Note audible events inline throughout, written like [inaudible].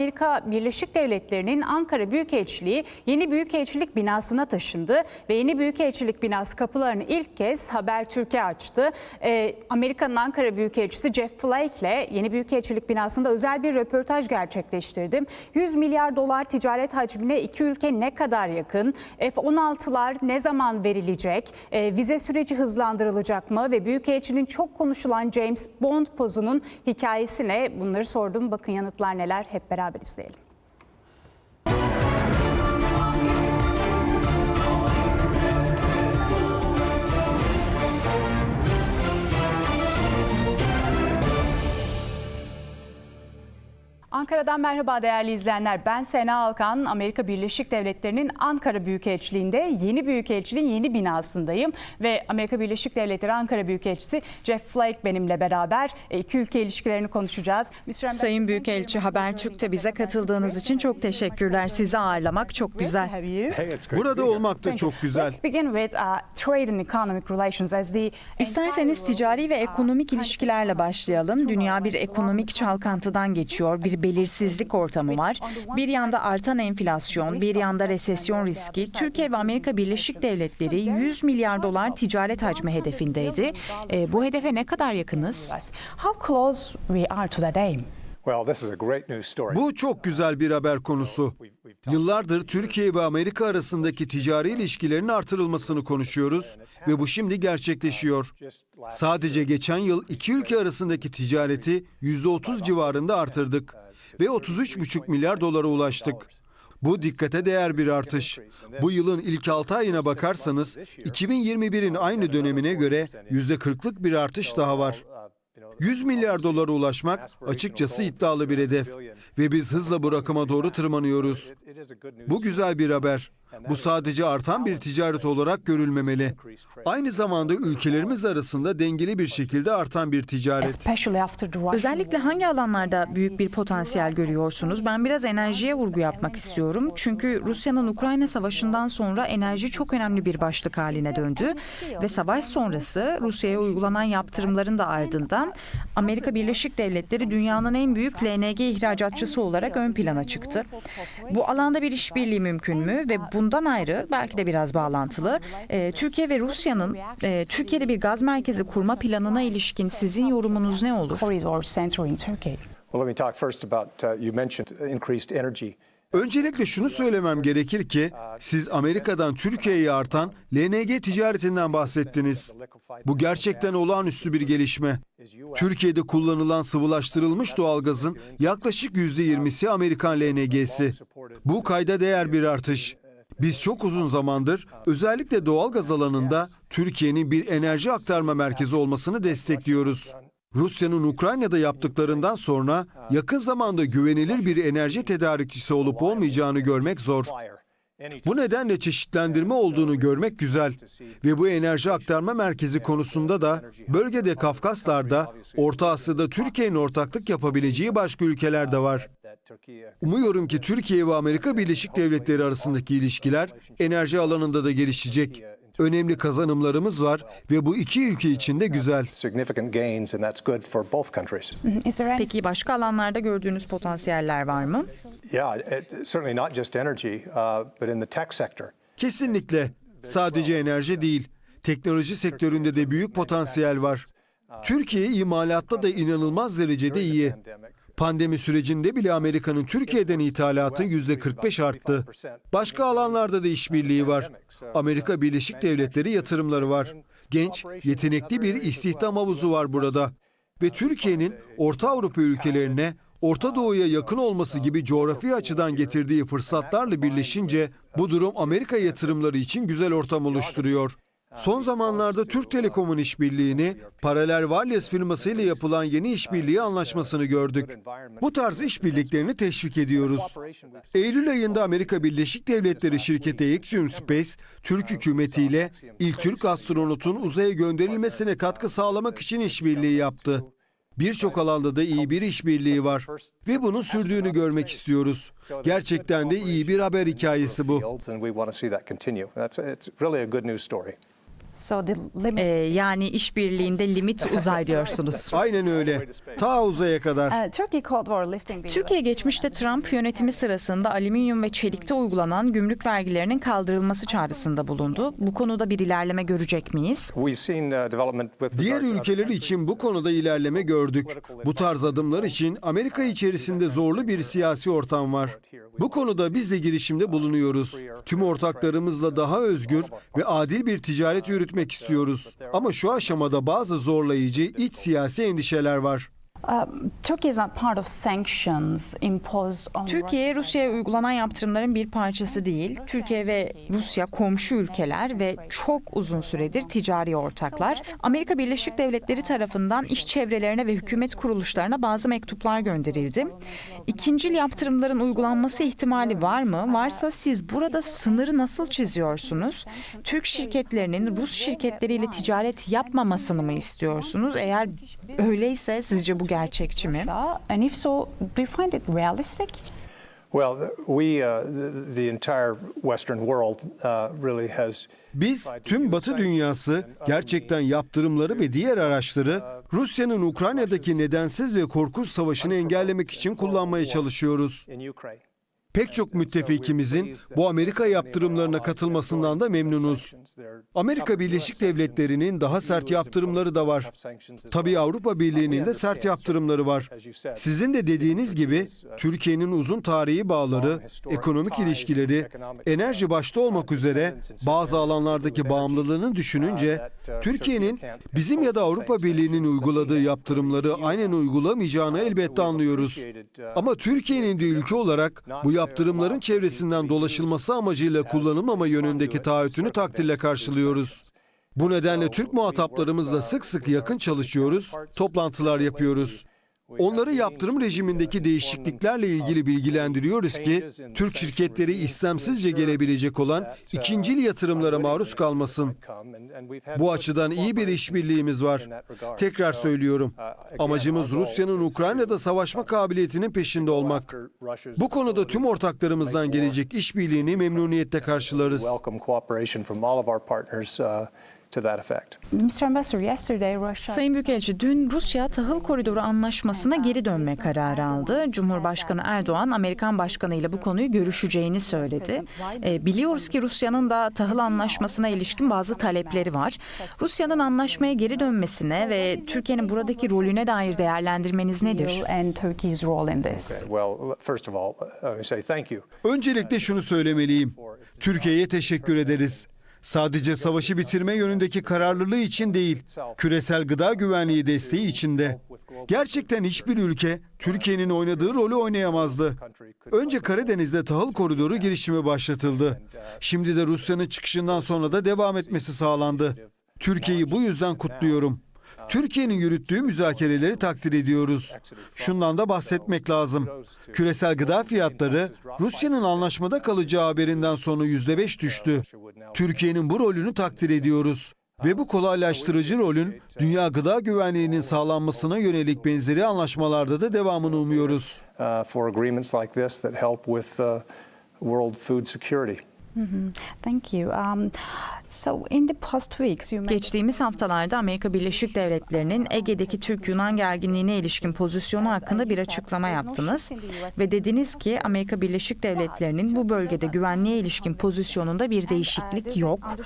Amerika Birleşik Devletleri'nin Ankara Büyükelçiliği yeni büyükelçilik binasına taşındı ve yeni büyükelçilik binası kapılarını ilk kez Habertürk'e açtı. Ee, Amerika'nın Ankara Büyükelçisi Jeff Flake ile yeni büyükelçilik binasında özel bir röportaj gerçekleştirdim. 100 milyar dolar ticaret hacmine iki ülke ne kadar yakın? F-16'lar ne zaman verilecek? Ee, vize süreci hızlandırılacak mı? Ve büyükelçinin çok konuşulan James Bond pozunun hikayesi ne? Bunları sordum. Bakın yanıtlar neler hep beraber Fabris dele. Ankara'dan merhaba değerli izleyenler. Ben Sena Alkan, Amerika Birleşik Devletleri'nin Ankara Büyükelçiliği'nde yeni büyükelçiliğin yeni binasındayım. Ve Amerika Birleşik Devletleri Ankara Büyükelçisi Jeff Flake benimle beraber e, iki ülke ilişkilerini konuşacağız. Mr. Sayın Büyükelçi Habertürk'te bize katıldığınız için çok teşekkürler. Sizi ağırlamak çok güzel. Burada olmak da çok güzel. Uh, İsterseniz ticari ve ekonomik ilişkilerle başlayalım. Dünya bir ekonomik çalkantıdan geçiyor. Bir belirsizlik ortamı var. Bir yanda artan enflasyon, bir yanda resesyon riski. Türkiye ve Amerika Birleşik Devletleri 100 milyar dolar ticaret hacmi hedefindeydi. E, bu hedefe ne kadar yakınız? How close we are to that aim? Well, this is a great news story. Bu çok güzel bir haber konusu. Yıllardır Türkiye ve Amerika arasındaki ticari ilişkilerin artırılmasını konuşuyoruz ve bu şimdi gerçekleşiyor. Sadece geçen yıl iki ülke arasındaki ticareti %30 civarında artırdık ve 33,5 milyar dolara ulaştık. Bu dikkate değer bir artış. Bu yılın ilk 6 ayına bakarsanız 2021'in aynı dönemine göre %40'lık bir artış daha var. 100 milyar dolara ulaşmak açıkçası iddialı bir hedef ve biz hızla bu rakama doğru tırmanıyoruz. Bu güzel bir haber. Bu sadece artan bir ticaret olarak görülmemeli. Aynı zamanda ülkelerimiz arasında dengeli bir şekilde artan bir ticaret. Özellikle hangi alanlarda büyük bir potansiyel görüyorsunuz? Ben biraz enerjiye vurgu yapmak istiyorum. Çünkü Rusya'nın Ukrayna Savaşı'ndan sonra enerji çok önemli bir başlık haline döndü. Ve savaş sonrası Rusya'ya uygulanan yaptırımların da ardından Amerika Birleşik Devletleri dünyanın en büyük LNG ihracatçısı olarak ön plana çıktı. Bu alanda bir işbirliği mümkün mü? Ve bundan ayrı belki de biraz bağlantılı. e, Türkiye ve Rusya'nın e, Türkiye'de bir gaz merkezi kurma planına ilişkin sizin yorumunuz ne olur? uh. Öncelikle şunu söylemem gerekir ki siz Amerika'dan Türkiye'ye artan LNG ticaretinden bahsettiniz. Bu gerçekten olağanüstü bir gelişme. Türkiye'de kullanılan sıvılaştırılmış doğalgazın yaklaşık %20'si Amerikan LNG'si. Bu kayda değer bir artış. Biz çok uzun zamandır özellikle doğalgaz alanında Türkiye'nin bir enerji aktarma merkezi olmasını destekliyoruz. Rusya'nın Ukrayna'da yaptıklarından sonra yakın zamanda güvenilir bir enerji tedarikçisi olup olmayacağını görmek zor. Bu nedenle çeşitlendirme olduğunu görmek güzel ve bu enerji aktarma merkezi konusunda da bölgede Kafkaslar'da, Orta Asya'da Türkiye'nin ortaklık yapabileceği başka ülkeler de var. Umuyorum ki Türkiye ve Amerika Birleşik Devletleri arasındaki ilişkiler enerji alanında da gelişecek. Önemli kazanımlarımız var ve bu iki ülke için de güzel. Any Peki başka alanlarda gördüğünüz potansiyeller var mı? Uh. Kesinlikle. Sadece enerji değil, teknoloji sektöründe de büyük potansiyel var. Türkiye imalatta da inanılmaz derecede iyi. Pandemi sürecinde bile Amerika'nın Türkiye'den ithalatı yüzde 45 arttı. Başka alanlarda da işbirliği var. Amerika Birleşik Devletleri yatırımları var. Genç, yetenekli bir istihdam havuzu var burada. Ve Türkiye'nin Orta Avrupa ülkelerine, Orta Doğu'ya yakın olması gibi coğrafi açıdan getirdiği fırsatlarla birleşince bu durum Amerika yatırımları için güzel ortam oluşturuyor. Son zamanlarda Türk Telekom'un işbirliğini, Paralel Wireless firmasıyla yapılan yeni işbirliği anlaşmasını gördük. Bu tarz işbirliklerini teşvik ediyoruz. Eylül ayında Amerika Birleşik Devletleri şirketi Axiom Space, Türk hükümetiyle ilk Türk astronotun uzaya gönderilmesine katkı sağlamak için işbirliği yaptı. Birçok alanda da iyi bir işbirliği var ve bunun sürdüğünü görmek istiyoruz. Gerçekten de iyi bir haber hikayesi bu. So the limit. Ee, yani işbirliğinde limit uzay diyorsunuz. [laughs] Aynen öyle. Ta uzaya kadar. Uh, Turkey called for lifting the Türkiye geçmişte Trump yönetimi sırasında alüminyum ve çelikte uygulanan gümrük vergilerinin kaldırılması çağrısında bulundu. Bu konuda bir ilerleme görecek miyiz? Uh, Diğer ülkeler için bu konuda ilerleme gördük. Bu tarz adımlar için Amerika içerisinde zorlu bir siyasi ortam var. Bu konuda biz de girişimde bulunuyoruz. Tüm ortaklarımızla daha özgür ve adil bir ticaret yürütmek istiyoruz. Ama şu aşamada bazı zorlayıcı iç siyasi endişeler var. Um, Türkiye Rusya'ya uygulanan yaptırımların bir parçası değil. Türkiye ve Rusya komşu ülkeler ve çok uzun süredir ticari ortaklar. Amerika Birleşik Devletleri tarafından iş çevrelerine ve hükümet kuruluşlarına bazı mektuplar gönderildi. İkincil yaptırımların uygulanması ihtimali var mı? Varsa siz burada sınırı nasıl çiziyorsunuz? Türk şirketlerinin Rus şirketleriyle ticaret yapmamasını mı istiyorsunuz? Eğer öyleyse sizce bu gerçekçi mi? And if so, do you find it realistic? Well, we, uh, the, the entire Western world uh, really has Biz tüm Batı dünyası gerçekten yaptırımları ve diğer araçları Rusya'nın Ukrayna'daki nedensiz ve korkunç savaşını engellemek için kullanmaya çalışıyoruz. Pek çok müttefikimizin bu Amerika yaptırımlarına katılmasından da memnunuz. Amerika Birleşik Devletleri'nin daha sert yaptırımları da var. Tabii Avrupa Birliği'nin de sert yaptırımları var. Sizin de dediğiniz gibi Türkiye'nin uzun tarihi bağları, ekonomik ilişkileri, enerji başta olmak üzere bazı alanlardaki bağımlılığını düşününce Türkiye'nin bizim ya da Avrupa Birliği'nin uyguladığı yaptırımları aynen uygulamayacağını elbette anlıyoruz. Ama Türkiye'nin de ülke olarak bu yaptırımların çevresinden dolaşılması amacıyla kullanılmama yönündeki taahhütünü takdirle karşılıyoruz. Bu nedenle Türk muhataplarımızla sık sık yakın çalışıyoruz, toplantılar yapıyoruz. Onları yaptırım rejimindeki değişikliklerle ilgili bilgilendiriyoruz ki Türk şirketleri istemsizce gelebilecek olan ikincil yatırımlara maruz kalmasın. Bu açıdan iyi bir işbirliğimiz var. Tekrar söylüyorum. Amacımız Rusya'nın Ukrayna'da savaşma kabiliyetinin peşinde olmak. Bu konuda tüm ortaklarımızdan gelecek işbirliğini memnuniyetle karşılarız. To that effect. Mr. Ambassador, yesterday Russia Sayın Büyükelçi, dün Rusya tahıl koridoru anlaşmasına geri dönme kararı aldı. Cumhurbaşkanı Erdoğan, Amerikan Başkanı ile bu konuyu görüşeceğini söyledi. E, biliyoruz ki Rusya'nın da tahıl anlaşmasına ilişkin bazı talepleri var. Rusya'nın anlaşmaya geri dönmesine ve Türkiye'nin buradaki rolüne dair değerlendirmeniz nedir? Öncelikle şunu söylemeliyim. Türkiye'ye teşekkür ederiz. Sadece savaşı bitirme yönündeki kararlılığı için değil, küresel gıda güvenliği desteği için de. Gerçekten hiçbir ülke Türkiye'nin oynadığı rolü oynayamazdı. Önce Karadeniz'de tahıl koridoru girişimi başlatıldı. Şimdi de Rusya'nın çıkışından sonra da devam etmesi sağlandı. Türkiye'yi bu yüzden kutluyorum. Türkiye'nin yürüttüğü müzakereleri takdir ediyoruz. Şundan da bahsetmek lazım. Küresel gıda fiyatları Rusya'nın anlaşmada kalacağı haberinden sonra %5 düştü. Türkiye'nin bu rolünü takdir ediyoruz. Ve bu kolaylaştırıcı rolün dünya gıda güvenliğinin sağlanmasına yönelik benzeri anlaşmalarda da devamını umuyoruz. Security. Thank you. Um, so in the past weeks you Geçtiğimiz haftalarda Amerika Birleşik Devletleri'nin Ege'deki Türk-Yunan gerginliğine ilişkin pozisyonu hakkında bir açıklama yaptınız ve dediniz ki Amerika Birleşik Devletleri'nin bu bölgede güvenliğe ilişkin pozisyonunda bir değişiklik yok.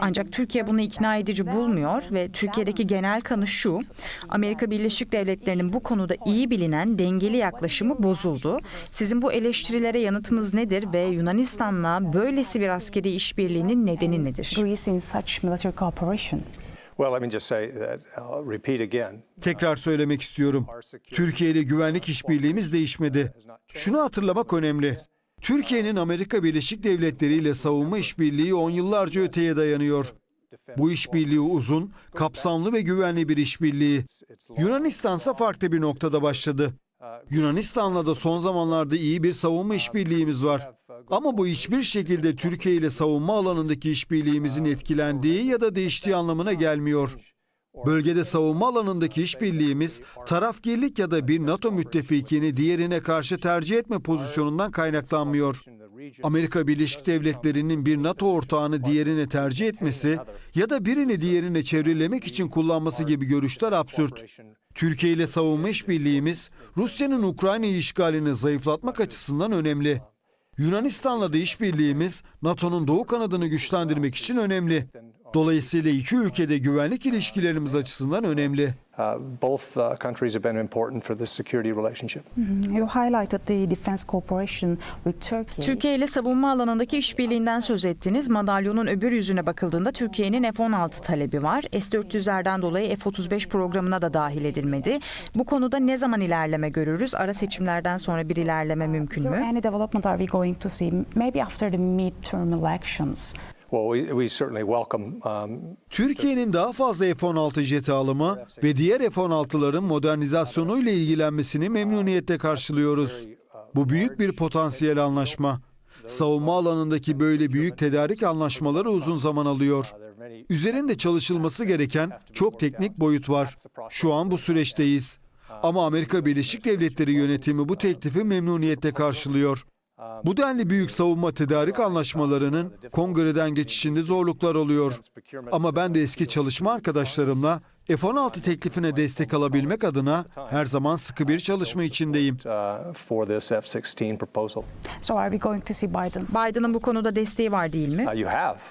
Ancak Türkiye bunu ikna edici bulmuyor ve Türkiye'deki genel kanı şu. Amerika Birleşik Devletleri'nin bu konuda iyi bilinen dengeli yaklaşımı bozuldu. Sizin bu eleştirilere yanıtınız nedir ve Yunanistan'la böylesi bir askeri işbirliğinin nedeni nedir? Greece in such military cooperation. Well, let me just say that I'll repeat again. Tekrar söylemek istiyorum. Türkiye ile güvenlik işbirliğimiz değişmedi. Şunu hatırlamak önemli. Türkiye'nin Amerika Birleşik Devletleri ile savunma işbirliği on yıllarca öteye dayanıyor. Bu işbirliği uzun, kapsamlı ve güvenli bir işbirliği. Yunanistan ise farklı bir noktada başladı. Yunanistan'la da son zamanlarda iyi bir savunma işbirliğimiz var. Ama bu hiçbir şekilde Türkiye ile savunma alanındaki işbirliğimizin etkilendiği ya da değiştiği anlamına gelmiyor. Bölgede savunma alanındaki işbirliğimiz tarafgirlik ya da bir NATO müttefikini diğerine karşı tercih etme pozisyonundan kaynaklanmıyor. Amerika Birleşik Devletleri'nin bir NATO ortağını diğerine tercih etmesi ya da birini diğerine çevrelemek için kullanması gibi görüşler absürt. Türkiye ile savunma işbirliğimiz Rusya'nın Ukrayna'yı işgalini zayıflatmak açısından önemli. Yunanistan'la da işbirliğimiz NATO'nun doğu kanadını güçlendirmek için önemli. Dolayısıyla iki ülkede güvenlik ilişkilerimiz açısından önemli. Uh, both uh, countries have been important for this security relationship. You highlighted the defense cooperation with Turkey. Türkiye ile savunma alanındaki işbirliğinden söz ettiniz. Madalyonun öbür yüzüne bakıldığında Türkiye'nin F-16 talebi var. S-400'lerden dolayı F-35 programına da dahil edilmedi. Bu konuda ne zaman ilerleme görürüz? Ara seçimlerden sonra bir ilerleme mümkün mü? any development are we going to see maybe after the midterm elections? Um, Türkiye'nin daha fazla F-16 jeti alımı ve diğer F-16'ların modernizasyonu ile ilgilenmesini memnuniyetle karşılıyoruz. Bu büyük bir potansiyel anlaşma. Savunma alanındaki böyle büyük tedarik anlaşmaları uzun zaman alıyor. Üzerinde çalışılması gereken çok teknik boyut var. Şu an bu süreçteyiz. Ama Amerika Birleşik Devletleri yönetimi bu teklifi memnuniyetle karşılıyor. Bu denli büyük savunma tedarik anlaşmalarının kongreden geçişinde zorluklar oluyor. Ama ben de eski çalışma arkadaşlarımla F-16 teklifine destek alabilmek adına her zaman sıkı bir çalışma içindeyim. for this F-16 proposal. So are we going to see Biden's Biden'ın bu konuda desteği var değil mi?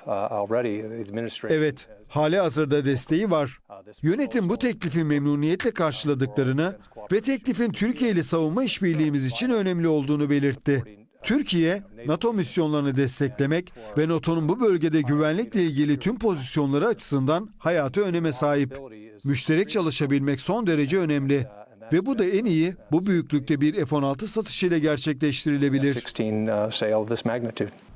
Uh, uh. Evet, hali hazırda desteği var. Yönetim bu teklifi memnuniyetle karşıladıklarını ve teklifin Türkiye ile savunma işbirliğimiz için önemli olduğunu belirtti. Türkiye, NATO misyonlarını desteklemek ve NATO'nun bu bölgede güvenlikle ilgili tüm pozisyonları açısından hayatı öneme sahip. Müşterek çalışabilmek son derece önemli. Ve bu da en iyi bu büyüklükte bir F-16 satışıyla gerçekleştirilebilir.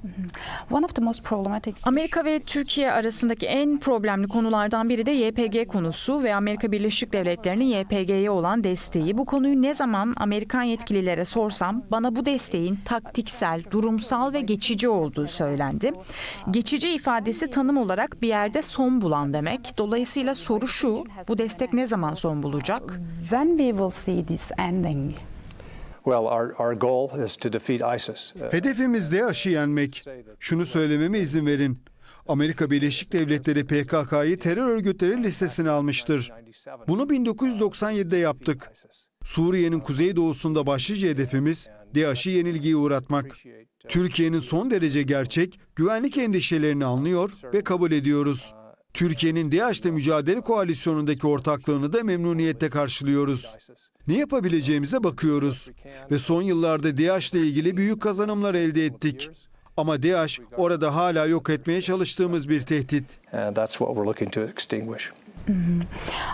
16 sale of this magnitude. one of the most problematic Amerika ve Türkiye arasındaki en problemli konulardan biri de YPG konusu ve Amerika Birleşik Devletleri'nin YPG'ye olan desteği. Bu konuyu ne zaman Amerikan yetkililere sorsam bana bu desteğin taktiksel, durumsal ve geçici olduğu söylendi. Geçici ifadesi tanım olarak bir yerde son bulan demek. Dolayısıyla soru şu, bu destek ne zaman son bulacak? when we will see this ending? Well, our, our goal is to defeat ISIS. Uh, Hedefimiz DAEŞ'i yenmek. Şunu söylememe izin verin. Amerika Birleşik Devletleri PKK'yı terör örgütleri listesine almıştır. Bunu 1997'de yaptık. Suriye'nin kuzeydoğusunda başlıca hedefimiz DAEŞ'i yenilgiye uğratmak. Türkiye'nin son derece gerçek güvenlik endişelerini anlıyor ve kabul ediyoruz. Türkiye'nin DAEŞ'le mücadele koalisyonundaki ortaklığını da memnuniyetle karşılıyoruz. Ne yapabileceğimize bakıyoruz ve son yıllarda DAEŞ'le ilgili büyük kazanımlar elde ettik. Ama DAEŞ orada hala yok etmeye çalıştığımız bir tehdit. Extinguish.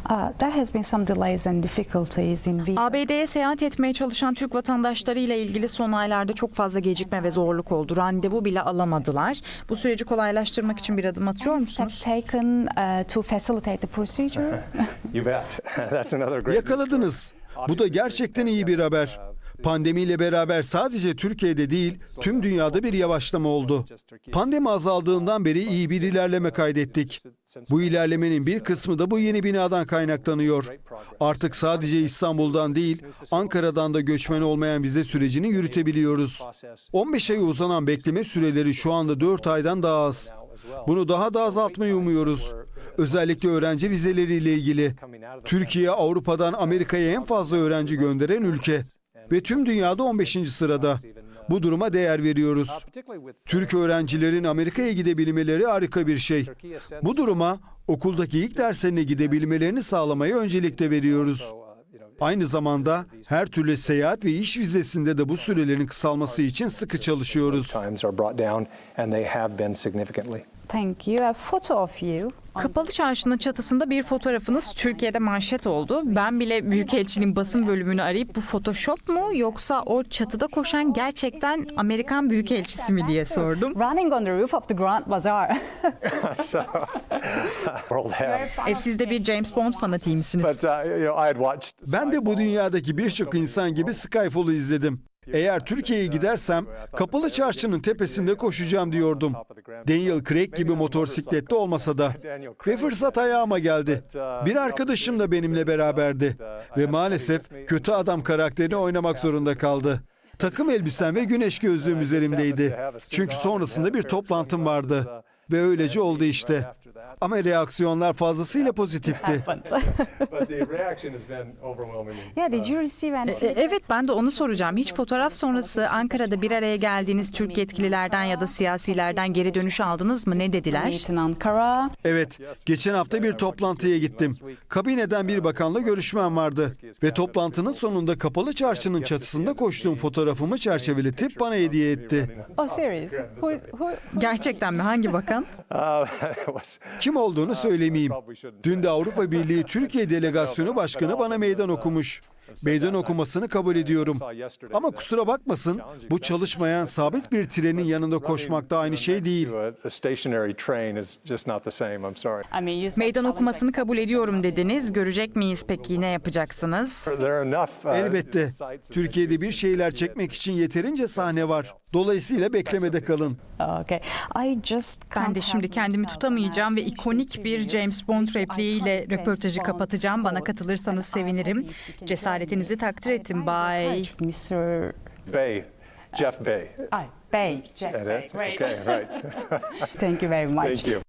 Uh, there has been some delays and difficulties in visa. ABD'ye seyahat etmeye çalışan Türk vatandaşlarıyla ilgili son aylarda çok fazla gecikme ve zorluk oldu. Randevu bile alamadılar. Bu süreci kolaylaştırmak için bir adım atıyor Steps musunuz? taken uh, to facilitate the procedure. [laughs] You bet. [laughs] that's another great. Yakaladınız. Bu da gerçekten iyi bir haber. Pandemiyle beraber sadece Türkiye'de değil, tüm dünyada bir yavaşlama oldu. Pandemi azaldığından beri iyi bir ilerleme kaydettik. Bu ilerlemenin bir kısmı da bu yeni binadan kaynaklanıyor. Artık sadece İstanbul'dan değil, Ankara'dan da göçmen olmayan vize sürecini yürütebiliyoruz. 15 ay uzanan bekleme süreleri şu anda 4 aydan daha az. Bunu daha da azaltmayı umuyoruz. Özellikle öğrenci vizeleriyle ilgili. Türkiye Avrupa'dan Amerika'ya en fazla öğrenci gönderen ülke ve tüm dünyada 15. sırada. Bu duruma değer veriyoruz. Türk öğrencilerin Amerika'ya gidebilmeleri harika bir şey. Bu duruma okuldaki ilk derslerine gidebilmelerini sağlamaya öncelik de veriyoruz. Aynı zamanda her türlü seyahat ve iş vizesinde de bu sürelerin kısalması için sıkı çalışıyoruz. Thank you. A photo of you. Kapalı çarşının çatısında bir fotoğrafınız Türkiye'de manşet oldu. Ben bile Büyükelçinin basın bölümünü arayıp bu Photoshop mu yoksa o çatıda koşan gerçekten Amerikan Büyükelçisi mi diye sordum. Running on the roof of the Grand Bazaar. so, world have. E siz de bir James Bond fanatiği misiniz? But uh, you know, I had watched. Ben de bu dünyadaki birçok insan gibi Skyfall'u izledim. Eğer Türkiye'ye gidersem kapalı çarşının tepesinde koşacağım diyordum. Daniel Craig gibi motosikletli olmasa da. Ve fırsat ayağıma geldi. Bir arkadaşım da benimle beraberdi. Ve maalesef kötü adam karakterini oynamak zorunda kaldı. Takım elbisem ve güneş gözlüğüm üzerimdeydi. Çünkü sonrasında bir toplantım vardı. Ve öylece oldu işte. Ama reaksiyonlar fazlasıyla pozitifti. [laughs] Yeah, did you receive any E, Evet ben de onu soracağım. Hiç fotoğraf sonrası Ankara'da bir araya geldiğiniz Türk yetkililerden ya da siyasilerden geri dönüş aldınız mı? Ne dediler? meet in Ankara? Evet, geçen hafta bir toplantıya gittim. Kabineden bir bakanla görüşmem vardı. Ve toplantının sonunda kapalı çarşının çatısında koştuğum fotoğrafımı çerçeveletip bana hediye etti. Oh, serious? Who, who, Gerçekten mi? Hangi bakan? Uh, it was- Kim olduğunu söylemeyeyim. Dün de Avrupa Birliği Türkiye [laughs] Delegasyonu Başkanı bana meydan okumuş. Meydan okumasını kabul ediyorum. Ama kusura bakmasın, bu çalışmayan sabit bir trenin yanında koşmak da aynı şey değil. Meydan okumasını kabul ediyorum dediniz. Görecek miyiz peki? Ne yapacaksınız? Uh, Elbette. Türkiye'de bir şeyler çekmek için yeterince sahne var. Dolayısıyla beklemede kalın. Okay. I just Ben de şimdi kendimi tutamayacağım ve ikonik bir James Bond repliğiyle röportajı kapatacağım. Bana katılırsanız sevinirim. can Cesaretinizi takdir ettim. Encourage Mr. Bay, Jeff Bay. Ay, Bay, Jeff Bay. Okay, right. [laughs] Thank you very much. Thank you.